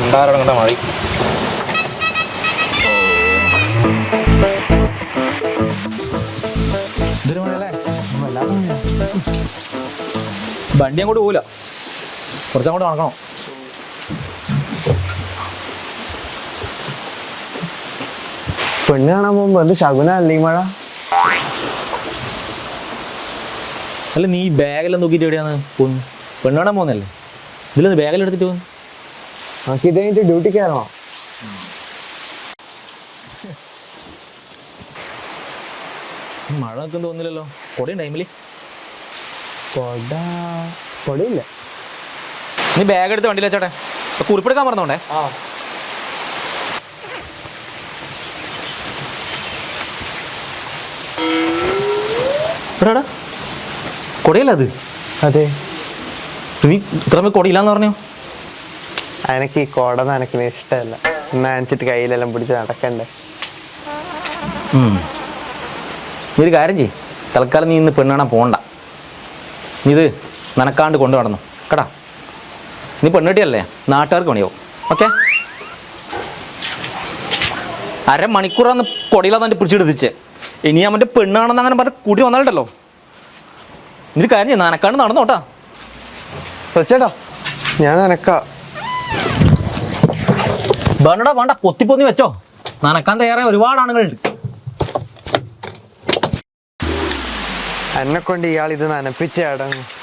പണ്ടാരടങ്ങണ്ട മഴ വണ്ടി അങ്ങോട്ട് പോവില്ല. കുറച്ചങ്ങോട്ട് നടക്കണം. പെണ്ണ് കാണാൻ പോകുമ്പോ എന്ത് ശകുനല്ലേ ഈ മഴ? അല്ല നീ ബാഗെല്ലാം നോക്കിയിട്ട് എവിടെയാണ് പോകുന്നു പെണ്ണ് കാണാൻ പോകുന്നല്ലേ ഇതിലൊന്ന് ബാഗെല്ലാം എടുത്തിട്ട് പോകുന്നു നമുക്ക് ഇത് കഴിഞ്ഞിട്ട് ഡ്യൂട്ടി കയറണം മഴ നിൽക്കും തോന്നില്ലല്ലോ കൊടി ടൈമിൽ. കൊട കൊടിയില്ല. നീ ബാഗ് എടുത്ത് വണ്ടിയിൽ വെച്ചോട്ടെ. കുറിപ്പെടുക്കാൻ മറന്നോണ്ടേ. ആ. എടാടാ കൊടയല്ല അത്? അതെ. നീ ഇത്രമേ കൊടയില്ലാന്ന് പറഞ്ഞു? എനിക്ക് ഈ കോട നനക്കുന്ന ഇഷ്ടമല്ല. നനച്ചിട്ട് കയ്യിലെല്ലാം പിടിച്ച് നടക്കണ്ടേ? നീ ഒരു കാര്യം ചെയ്യ്. തൽക്കാലം നീ ഇന്ന് പെണ്ണാണാ പോണ്ട. നീ ഇത് നനക്കാണ്ട് കൊണ്ടു നടന്നു. കേട്ടാ നീ പെണ്ണുകിട്ടിയല്ലേ നാട്ടുകാർക്ക് പണിയാവും. ഓക്കെ? അരമണിക്കൂറാന്ന് കൊടിയിലാന്ന് എന്റെ പിടിച്ചെടുത്തിച്ച് ഇനി അവന്റെ പെണ്ണാണെന്ന് അങ്ങനെ പറഞ്ഞ് കൂട്ടി വന്നാലുണ്ടല്ലോ. നീ കാര്യം ചെയ്യ്. നനക്കാണ്ട് നടന്നോട്ടാ. സച്ചേട്ടാ ഞാൻ നനക്ക. വേണ്ടടാ വേണ്ട. പൊത്തിപ്പൊന്നി വെച്ചോ. നനക്കാൻ തയ്യാറായ ഒരുപാട് ആണുങ്ങളുണ്ട്. എന്നെ കൊണ്ട് ഇയാൾ ഇത് നനപ്പിച്ച് അടങ്ങും